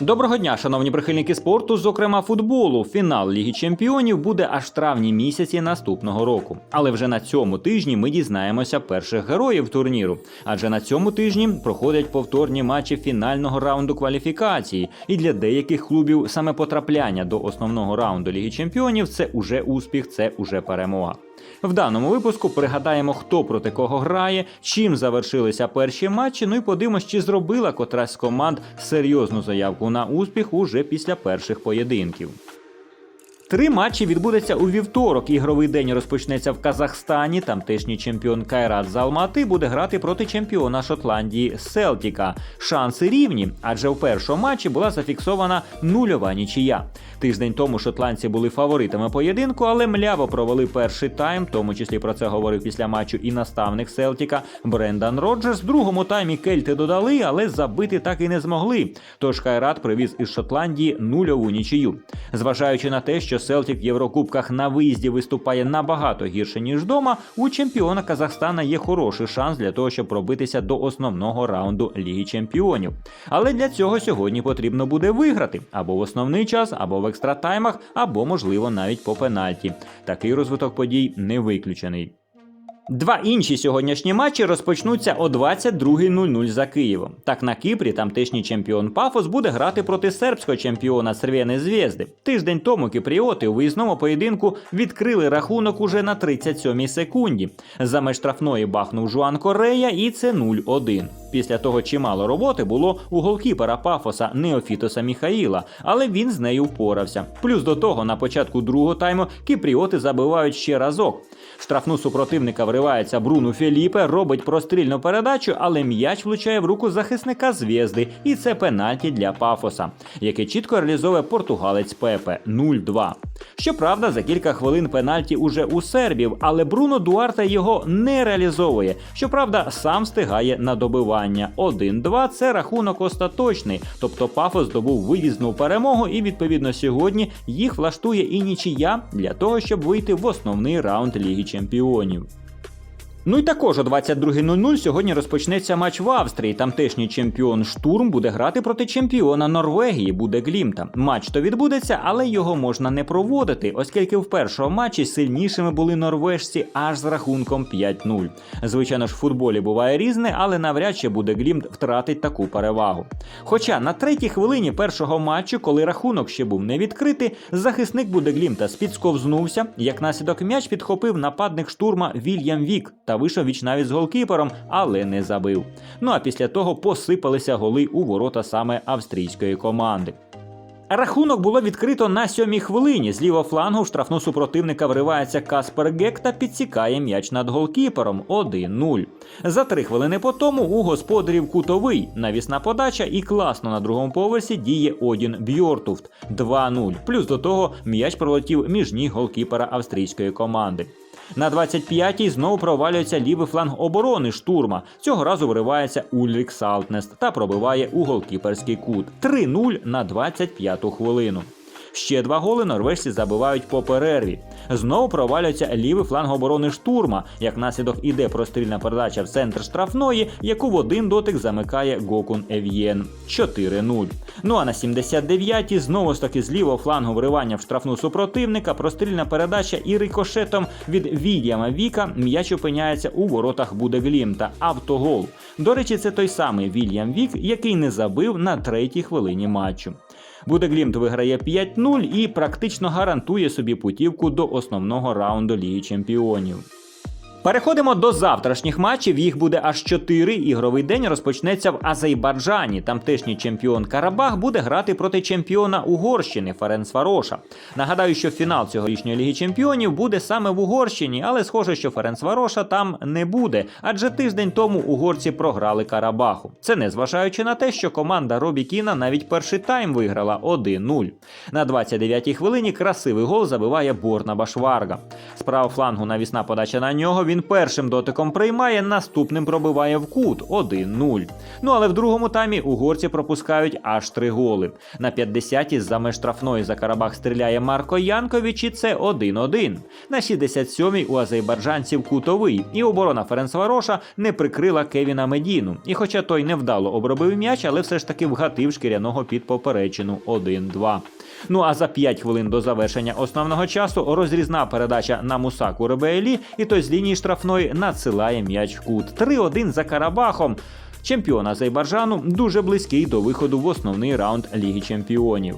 Доброго дня, шановні прихильники спорту, зокрема футболу. Фінал Ліги Чемпіонів буде аж травні місяці наступного року. Але вже на цьому тижні ми дізнаємося перших героїв турніру. Адже на цьому тижні проходять повторні матчі фінального раунду кваліфікації. І для деяких клубів саме потрапляння до основного раунду Ліги Чемпіонів це уже успіх, це уже перемога. В даному випуску пригадаємо, хто проти кого грає, чим завершилися перші матчі. Ну і подивимось, чи зробила котрась з команд серйозну заявку на успіх уже після перших поєдинків. Три матчі відбудеться у вівторок. Ігровий день розпочнеться в Казахстані. Тамтешній чемпіон Кайрат з Алмати буде грати проти чемпіона Шотландії Селтіка. Шанси рівні, адже у першому матчі була зафіксована нульова нічия. Тиждень тому шотландці були фаворитами поєдинку, але мляво провели перший тайм. В тому числі про це говорив після матчу і наставник Селтіка Брендан Роджерс. В другому таймі кельти додали, але забити так і не змогли. Тож Кайрат привіз із Шотландії нульову нічию. Зважаючи на те, що Селтік в Єврокубках на виїзді виступає набагато гірше ніж вдома, у чемпіона Казахстана є хороший шанс для того, щоб пробитися до основного раунду Ліги Чемпіонів. Але для цього сьогодні потрібно буде виграти або в основний час, або в екстратаймах, або можливо навіть по пенальті. Такий розвиток подій не виключений. Два інші сьогоднішні матчі розпочнуться о 22.00 за Києвом. Так на Кіпрі тамтешній чемпіон Пафос буде грати проти сербського чемпіона Црвєни Звєзди. Тиждень тому кіпріоти у виїзному поєдинку відкрили рахунок уже на 37-й секунді. За меж штрафної бахнув Жуан Корея, і це 0-1. Після того чимало роботи було у голкіпера Пафоса Неофітоса Міхаїла, але він з нею впорався. Плюс до того на початку другого тайму кіпріоти забивають ще разок. Штрафну супротивника вривається Бруну Феліпе, робить прострільну передачу, але м'яч влучає в руку захисника зв'язди, і це пенальті для Пафоса, яке чітко реалізовує португалець Пепе 0-2. Щоправда, за кілька хвилин пенальті уже у сербів, але Бруно Дуарте його не реалізовує. Щоправда, сам встигає на добивання. 1-2 це рахунок остаточний, тобто Пафос здобув виїзну перемогу, і відповідно сьогодні їх влаштує і нічия для того, щоб вийти в основний раунд Ліги Чемпіонів. Ну і також о 22.00 сьогодні розпочнеться матч в Австрії. Тамтешній чемпіон Штурм буде грати проти чемпіона Норвегії, буде Глімта. Матч то відбудеться, але його можна не проводити, оскільки в першому матчі сильнішими були норвежці аж з рахунком 5-0. Звичайно ж, в футболі буває різне, але навряд чи буде Глімт втратить таку перевагу. Хоча на третій хвилині першого матчу, коли рахунок ще був не відкритий, захисник буде Глімта спідсковзнувся. Як наслідок м'яч підхопив нападник штурма Вільям Вік та вийшов вічнавість з голкіпером, але не забив. Ну а після того посипалися голи у ворота саме австрійської команди. Рахунок було відкрито на сьомій хвилині. З лівого флангу в штрафну супротивника вривається Каспер Гек та підсікає м'яч над голкіпером 1-0. За три хвилини по тому у господарів кутовий навісна подача і класно на другому поверсі діє Одін Бьортуфт 2-0. Плюс до того м'яч пролетів між ніг голкіпера австрійської команди. На 25-й знову провалюється лівий фланг оборони штурма. Цього разу виривається Ульрік Салтнест та пробиває у голкіперський кут 3-0 на 25-ту хвилину. Ще два голи норвежці забивають по перерві. Знову провалюється лівий фланг оборони штурма. Як наслідок іде прострільна передача в центр штрафної, яку в один дотик замикає Гокун Ев'єн 4-0. Ну а на 79-й знову ж таки з лівого флангу вривання в штрафну супротивника, прострільна передача і рикошетом від Вільяма Віка м'яч опиняється у воротах Будеглімта. Автогол. До речі, це той самий Вільям Вік, який не забив на третій хвилині матчу. Будеглімт виграє 5-0 і практично гарантує собі путівку до основного раунду Ліги Чемпіонів. Переходимо до завтрашніх матчів. Їх буде аж чотири. Ігровий день розпочнеться в Азербайджані. Тамтешній чемпіон Карабах буде грати проти чемпіона Угорщини Ференцвароша. Нагадаю, що фінал цьогорічної ліги чемпіонів буде саме в Угорщині, але схоже, що Ференцвароша там не буде, адже тиждень тому угорці програли Карабаху. Це не зважаючи на те, що команда Робі Кіна навіть перший тайм виграла 1-0. На 29-й хвилині красивий гол забиває Борна Башварга. Справа флангу навісна подача на нього. Він він першим дотиком приймає, наступним пробиває в кут 1-0. Ну але в другому таймі угорці пропускають аж три голи. На 50-ті з-за меж штрафної за Карабах стріляє Марко Янкович, і це 1-1. На 67-й у азербайджанців кутовий, і оборона Ференцвароша не прикрила Кевіна Медіну. І хоча той невдало обробив м'яч, але все ж таки вгатив шкіряного під поперечину 1-2. Ну а за 5 хвилин до завершення основного часу розрізна передача на Мусаку Ребелі, і той з лінії штрафної надсилає м'яч в кут. 3-1 за Карабахом. Чемпіон Азербайджану дуже близький до виходу в основний раунд Ліги Чемпіонів.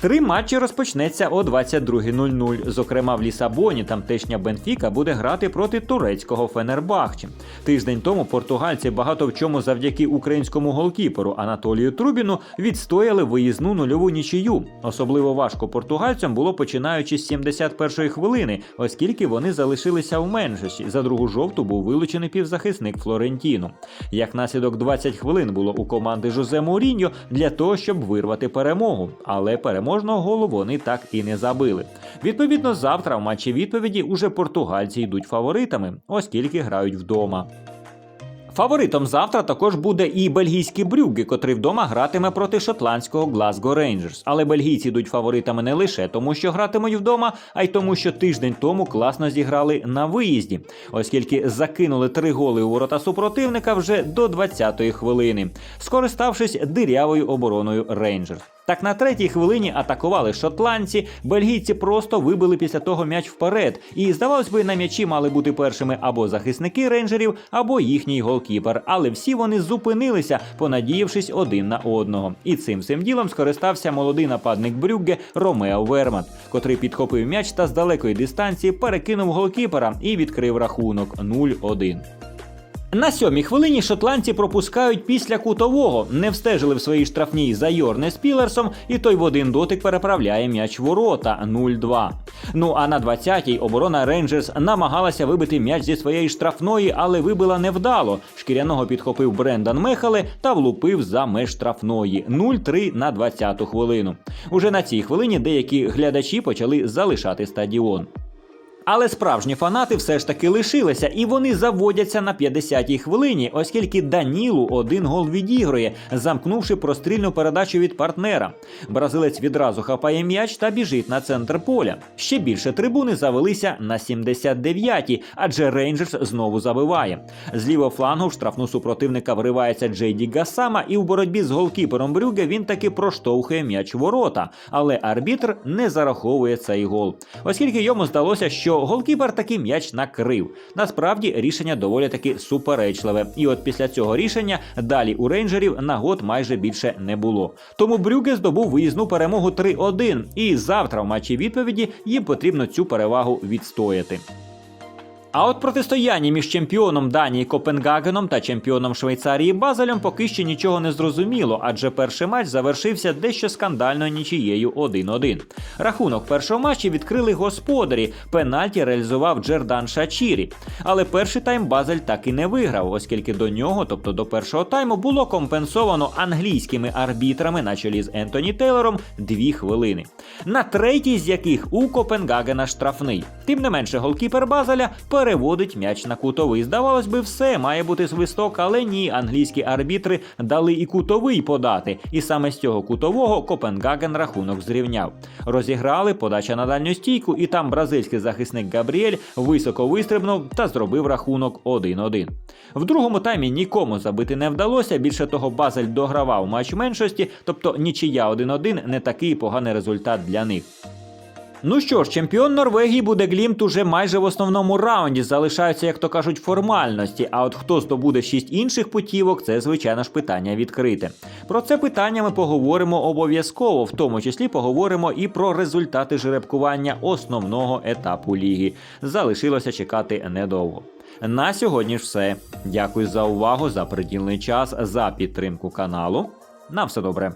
Три матчі розпочнеться о 22.00. Зокрема, в Лісабоні тамтешня Бенфіка буде грати проти турецького Фенербахче. Тиждень тому португальці багато в чому завдяки українському голкіперу Анатолію Трубіну відстояли виїзну нульову нічию. Особливо важко португальцям було починаючи з 71-ї хвилини, оскільки вони залишилися в меншості. За другу жовту був вилучений півзахисник Флорентіно. Як наслідок 20 хвилин було у команди Жозе Муріньо для того, щоб вирвати перемогу, але переможного голу вони так і не забили. Відповідно, завтра в матчі відповіді уже португальці йдуть фаворитами, оскільки грають вдома. Фаворитом завтра також буде і бельгійський Брюгге, котрий вдома гратиме проти шотландського Glasgow Rangers. Але бельгійці йдуть фаворитами не лише тому, що гратимуть вдома, а й тому, що тиждень тому класно зіграли на виїзді, оскільки закинули три голи у ворота супротивника вже до 20-ї хвилини, скориставшись дирявою обороною Рейнджерс. Так на третій хвилині атакували шотландці, бельгійці просто вибили після того м'яч вперед. І здавалось би, на м'ячі мали бути першими або захисники рейнджерів, або їхній голкіпер. Але всі вони зупинилися, понадіявшись один на одного. І цим всім ділом скористався молодий нападник Брюгге Ромео Вермат, котрий підхопив м'яч та з далекої дистанції перекинув голкіпера і відкрив рахунок 0-1. На сьомій хвилині шотландці пропускають після кутового, не встежили в своїй штрафній за Йорне Спілерсом, і той в один дотик переправляє м'яч ворота 0-2. Ну а на 20-й оборона Рейнджерс намагалася вибити м'яч зі своєї штрафної, але вибила невдало. Шкіряного підхопив Брендан Мехале та влупив за меж штрафної 0-3 на 20-ту хвилину. Уже на цій хвилині деякі глядачі почали залишати стадіон. Але справжні фанати все ж таки лишилися, і вони заводяться на 50-й хвилині, оскільки Данілу один гол відігрує, замкнувши прострільну передачу від партнера. Бразилець відразу хапає м'яч та біжить на центр поля. Ще більше трибуни завелися на 79-й, адже Рейнджерс знову забиває. З лівого флангу в штрафну супротивника вривається Джейді Гасама, і в боротьбі з голкіпером Брюге він таки проштовхує м'яч ворота. Але арбітр не зараховує цей гол, оскільки йому здалося, що голкіпер таки м'яч накрив. Насправді рішення доволі таки суперечливе. І от після цього рішення далі у рейнджерів нагод майже більше не було. Тому Брюге здобув виїзну перемогу 3-1. І завтра в матчі відповіді їм потрібно цю перевагу відстояти. А от протистояння між чемпіоном Данії Копенгагеном та чемпіоном Швейцарії Базелем поки що нічого не зрозуміло, адже перший матч завершився дещо скандальною нічією 1-1. Рахунок першого матчі відкрили господарі. Пенальті реалізував Джердан Шачірі. Але перший тайм Базель так і не виграв, оскільки до нього, тобто до першого тайму, було компенсовано англійськими арбітрами на чолі з Ентоні Тейлором дві хвилини. На третій з яких у Копенгагена штрафний. Тим не менше, голкіпер Базеля переводить м'яч на кутовий. Здавалось би, все має бути свисток, але ні, англійські арбітри дали і кутовий подати. І саме з цього кутового Копенгаген рахунок зрівняв. Розіграли подача на дальню стійку, і там бразильський захисник Габріель високо вистрибнув та зробив рахунок 1-1. В другому таймі нікому забити не вдалося. Більше того, Базель догравав матч меншості, тобто нічия 1-1 не такий поганий результат для них. Ну що ж, чемпіон Норвегії буде Глімт уже майже в основному раунді. Залишаються, як то кажуть, формальності. А от хто здобуде шість інших путівок, це звичайно ж питання відкрите. Про це питання ми поговоримо обов'язково, в тому числі поговоримо і про результати жеребкування основного етапу ліги. Залишилося чекати недовго. На сьогодні ж все. Дякую за увагу, за приділений час, за підтримку каналу. На все добре.